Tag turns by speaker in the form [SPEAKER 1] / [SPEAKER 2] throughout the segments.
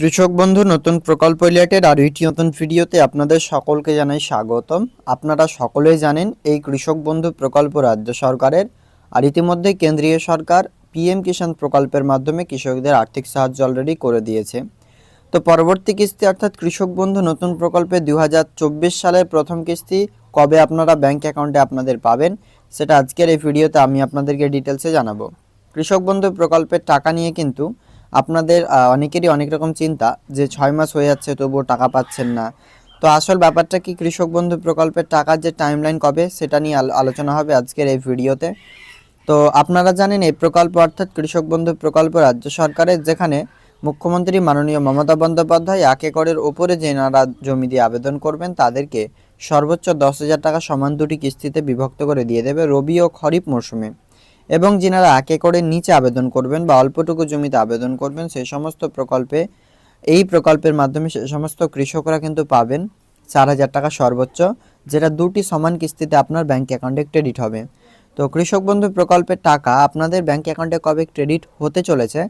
[SPEAKER 1] কৃষক বন্ধু, নতুন প্রকল্প রিলেটেড আর একটি নতুন ভিডিওতে আপনাদের সকলকে জানাই স্বাগতম। আপনারা সকলেই জানেন এই কৃষক বন্ধু প্রকল্প রাজ্য সরকারের আর ইতিমধ্যে কেন্দ্রীয় সরকার পিএম কিষাণ প্রকল্পের মাধ্যমে কৃষকদের আর্থিক সাহায্য অলরেডি করে দিয়েছে। তো পরবর্তী কিস্তি অর্থাৎ কৃষক বন্ধু নতুন প্রকল্পে দু হাজার চব্বিশ সালের প্রথম কিস্তি কবে আপনারা ব্যাংক অ্যাকাউন্টে আপনাদের পাবেন, সেটা আজকের এই ভিডিওতে আমি আপনাদেরকে ডিটেলসে জানাব। কৃষক বন্ধু প্রকল্পের টাকা নিয়ে কিন্তু আপনাদের অনেকেরই অনেক রকম চিন্তা যে ছয় মাস হয়ে যাচ্ছে, তবুও টাকা পাচ্ছেন না। তো আসল ব্যাপারটা কি কৃষক বন্ধু প্রকল্পের টাকার যে টাইমলাইন কবে, সেটা নিয়ে আলো- আলোচনা হবে আজকের এই ভিডিওতে। তো আপনারা জানেন, এই প্রকল্প অর্থাৎ কৃষক বন্ধু প্রকল্প রাজ্য সরকারের, যেখানে মুখ্যমন্ত্রী মাননীয় মমতা বন্দ্যোপাধ্যায় এক একরের ওপরে যেনারা জমি দিয়ে আবেদন করবেন, তাদেরকে সর্বোচ্চ দশ হাজার টাকা সমান দুটি কিস্তিতে বিভক্ত করে দিয়ে দেবে রবি ও খরিফ মৌসুমে এবং যিনারা এক একরের নিচে আবেদন করবেন বা অল্পটুকু জমিতে আবেদন করবেন, সেই সমস্ত প্রকল্পে, এই প্রকল্পের মাধ্যমে সে সমস্ত কৃষকরা কিন্তু পাবেন চার হাজার টাকা সর্বোচ্চ, যেটা দুটি সমান কিস্তিতে আপনার ব্যাঙ্ক অ্যাকাউন্টে ক্রেডিট হবে। তো কৃষক বন্ধু, প্রকল্পের টাকা আপনাদের ব্যাঙ্ক অ্যাকাউন্টে কবে ক্রেডিট হতে চলেছে,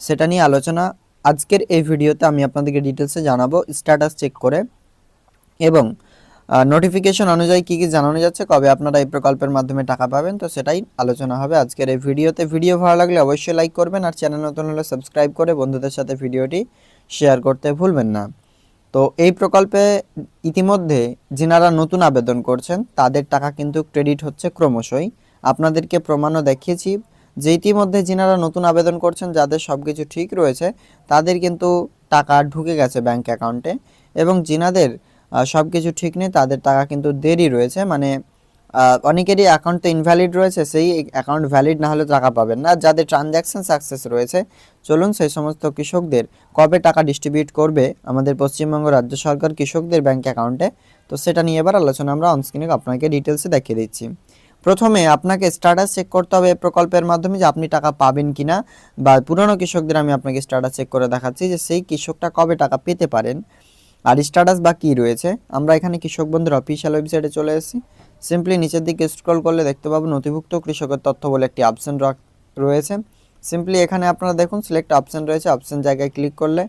[SPEAKER 1] সেটা নিয়ে আলোচনা আজকের এই ভিডিওতে আমি আপনাদেরকে ডিটেলসে জানাব। স্ট্যাটাস চেক করে এবং নোটিফিকেশন অনুযায়ী কী কী জানানো যাচ্ছে, কবে আপনারা এই প্রকল্পের মাধ্যমে টাকা পাবেন, তো সেটাই আলোচনা হবে আজকের এই ভিডিওতে। ভিডিও ভালো লাগলে অবশ্যই লাইক করবেন আর চ্যানেল নতুন হলে সাবস্ক্রাইব করে বন্ধুদের সাথে ভিডিওটি শেয়ার করতে ভুলবেন না। তো এই প্রকল্পে ইতিমধ্যে যিনারা নতুন আবেদন করছেন, তাদের টাকা কিন্তু ক্রেডিট হচ্ছে ক্রমশই। আপনাদেরকে প্রমাণও দেখিয়েছি যে ইতিমধ্যে যিনারা নতুন আবেদন করছেন, যাদের সব কিছু ঠিক রয়েছে, তাদের কিন্তু টাকা ঢুকে গেছে ব্যাংক অ্যাকাউন্টে এবং যিনাদের সব কিছু ঠিক নেই, তাদের টাকা কিন্তু দেরি রয়েছে মানে অনেকেরই অ্যাকাউন্ট তো ইনভ্যালিড রয়েছে, সেই অ্যাকাউন্ট ভ্যালিড না হলে টাকা পাবেন না। যাদের ট্রানজ্যাকশন সাকসেস রয়েছে, চলুন সেই সমস্ত কৃষকদের, কবে টাকা ডিস্ট্রিবিউট করবে আমাদের পশ্চিমবঙ্গ রাজ্য সরকার কৃষকদের ব্যাংক অ্যাকাউন্টে তো সেটা নিয়ে এবার আলোচনা আমরা অনস্ক্রিনে আপনাকে ডিটেলসে দেখিয়ে দিচ্ছি। প্রথমে আপনাকে স্ট্যাটাস চেক করতে হবে প্রকল্পের মাধ্যমে যে আপনি টাকা পাবেন কিনা, বা পুরনো কৃষকদের আমি আপনাকে স্ট্যাটাস চেক করে দেখাচ্ছি যে সেই কৃষকটা কবে টাকা পেতে পারেন। আর স্ট্যাটাস বা কী রয়েছে? আমরা এখানে কৃষক বন্ধুর অফিসিয়াল ওয়েবসাইটে চলে এসেছি। সিম্পলি নিচের দিকে স্ক্রল করলে দেখতে পাবো নথিভুক্ত কৃষকের তথ্য বলে একটি অপশন রয়েছে। সিম্পলি এখানে আপনারা দেখুন সিলেক্ট অপশন রয়েছে। অপশন জায়গায় ক্লিক করলে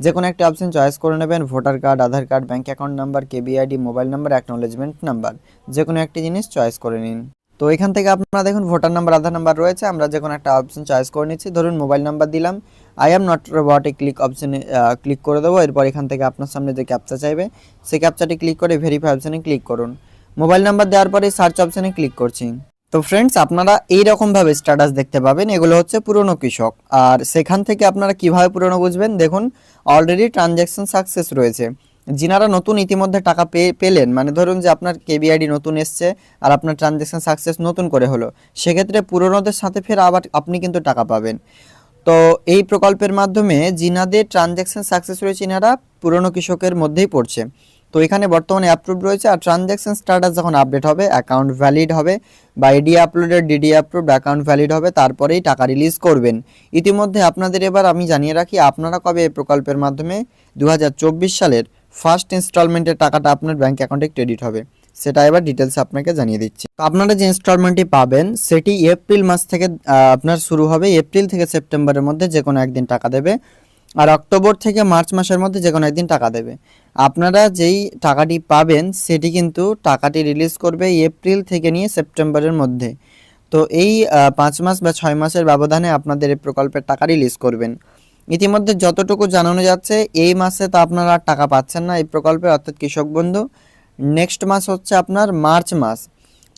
[SPEAKER 1] যে কোনো একটি অপশন চয়েস করে নেবেন। Voter card Aadhaar card bank account number KBID mobile number acknowledgement number যে কোনো একটি জিনিস চয়েস করে নিন। তো এখান থেকে আপনারা দেখুন ভোটার নাম্বার আধার নাম্বার রয়েছে। আমরা যে কোনো একটা অপশন চয়েস করে নিচ্ছি। ধরুন মোবাইল নাম্বার দিলাম। আই এম নট রোবটে ক্লিক অপশনে ক্লিক করে দেবো। এরপর এখান থেকে আপনার সামনে যে ক্যাপচা চাইবে, সেই ক্যাপচাটি ক্লিক করে ভেরিফাই অপশনে ক্লিক করুন। মোবাইল নাম্বার দেওয়ার পরে সার্চ অপশনে ক্লিক করছি। তো ফ্রেন্ডস আপনারা এই রকমভাবে স্ট্যাটাস দেখতে পাবেন। এগুলো হচ্ছে পুরনো কৃষক। আর সেখান থেকে আপনারা কীভাবে পুরনো বুঝবেন? দেখুন অলরেডি ট্রানজ্যাকশন সাকসেস রয়েছে। যিনারা নতুন ইতিমধ্যে টাকা পেয়ে পেলেন মানে ধরুন যে আপনার কেবিআইডি নতুন এসছে আর আপনার ট্রানজ্যাকশন সাকসেস নতুন করে হলো, সেক্ষেত্রে পুরনোদের সাথে ফের আবার আপনি কিন্তু টাকা পাবেন। তো এই প্রকল্পের মাধ্যমে যিনাদের ট্রানজ্যাকশন সাকসেস রয়েছে, ইনারা পুরনো কৃষকের মধ্যেই পড়ছে। তো এখানে বর্তমানে অ্যাপ্রুভ রয়েছে আর ট্রানজ্যাকশন স্ট্যাটাস যখন আপডেট হবে অ্যাকাউন্ট ভ্যালিড হবে বা AD uploaded DD approved account valid হবে, তারপরেই টাকা রিলিজ করবেন। ইতিমধ্যে আপনাদের এবার আমি জানিয়ে রাখি, আপনারা কবে এই প্রকল্পের মাধ্যমে দু হাজার চব্বিশ সালের ফার্স্ট ইনস্টলমেন্টের টাকাটা আপনার ব্যাংক অ্যাকাউন্টে ক্রেডিট হবে। সেটা এবার ডিটেলস আপনাকে জানিয়ে দিচ্ছি। আপনারা যে ইনস্টলমেন্টটি পাবেন, সেটি এপ্রিল মাস থেকে আপনার শুরু হবে এপ্রিল থেকে সেপ্টেম্বরের মধ্যে যে কোনো একদিন টাকা দেবে। আর অক্টোবর থেকে মার্চ মাসের মধ্যে যে কোনো একদিন টাকা দেবে। আপনারা যেই টাকাটি পাবেন, সেটি কিন্তু টাকাটি রিলিজ করবে এপ্রিল থেকে নিয়ে সেপ্টেম্বরের মধ্যে। তো এই পাঁচ মাস বা ছয় মাসের ব্যবধানে আপনাদের এই প্রকল্পের টাকা রিলিজ করবেন। ইতিমধ্যে যতটুকু জানানো যাচ্ছে, এই মাসে তো আপনারা আর টাকা পাচ্ছেন না এই প্রকল্পে, অর্থাৎ কৃষক বন্ধু। নেক্সট মাস হচ্ছে আপনার মার্চ মাস।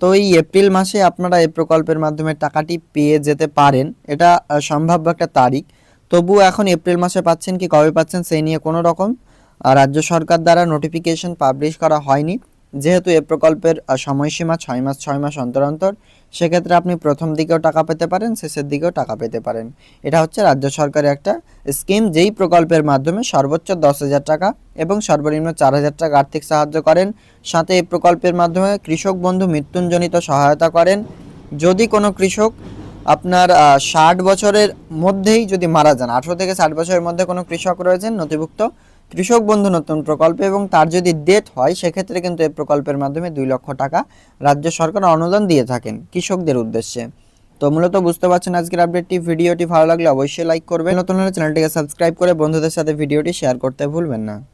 [SPEAKER 1] তো এই এপ্রিল মাসে আপনারা এই প্রকল্পের মাধ্যমে টাকাটি পেয়ে যেতে পারেন। এটা সম্ভাব্য একটা তারিখ। তবুও এখন এপ্রিল মাসে পাচ্ছেন কি, কবে পাচ্ছেন সেই নিয়ে কোনো রকম রাজ্য সরকার দ্বারা নোটিফিকেশন পাবলিশ করা হয়নি। যেহেতু এ প্রকল্পের সময়সীমা ছয় মাস ছয় মাস অন্তর অন্তর সেক্ষেত্রে আপনি প্রথম দিকেও টাকা পেতে পারেন, শেষের দিকেও টাকা পেতে পারেন। এটা হচ্ছে রাজ্য সরকারের একটা স্কিম, যেই প্রকল্পের মাধ্যমে সর্বোচ্চ দশ হাজার টাকা এবং সর্বনিম্ন চার হাজার টাকা আর্থিক সাহায্য করেন। সাথে এই প্রকল্পের মাধ্যমে কৃষক বন্ধু মৃত্যুঞ্জনিত সহায়তা করেন। যদি কোনো কৃষক আপনার ষাট বছরের মধ্যেই যদি মারা যান, আঠেরো থেকে ষাট বছরের মধ্যে কোনো কৃষক রয়েছেন নথিভুক্ত কৃষক বন্ধু নতুন প্রকল্পে এবং তার যদি ডেথ হয়, সেক্ষেত্রে কিন্তু এই প্রকল্পের মাধ্যমে দুই লক্ষ টাকা রাজ্য সরকার অনুদান দিয়ে থাকেন কৃষকদের উদ্দেশ্যে। তো মূলত বুঝতে পারছেন আজকের আপডেটটি ভিডিওটি ভালো লাগলে অবশ্যই লাইক করবেন। নতুন হলে চ্যানেলটিকে সাবস্ক্রাইব করে বন্ধুদের সাথে ভিডিওটি শেয়ার করতে ভুলবেন না।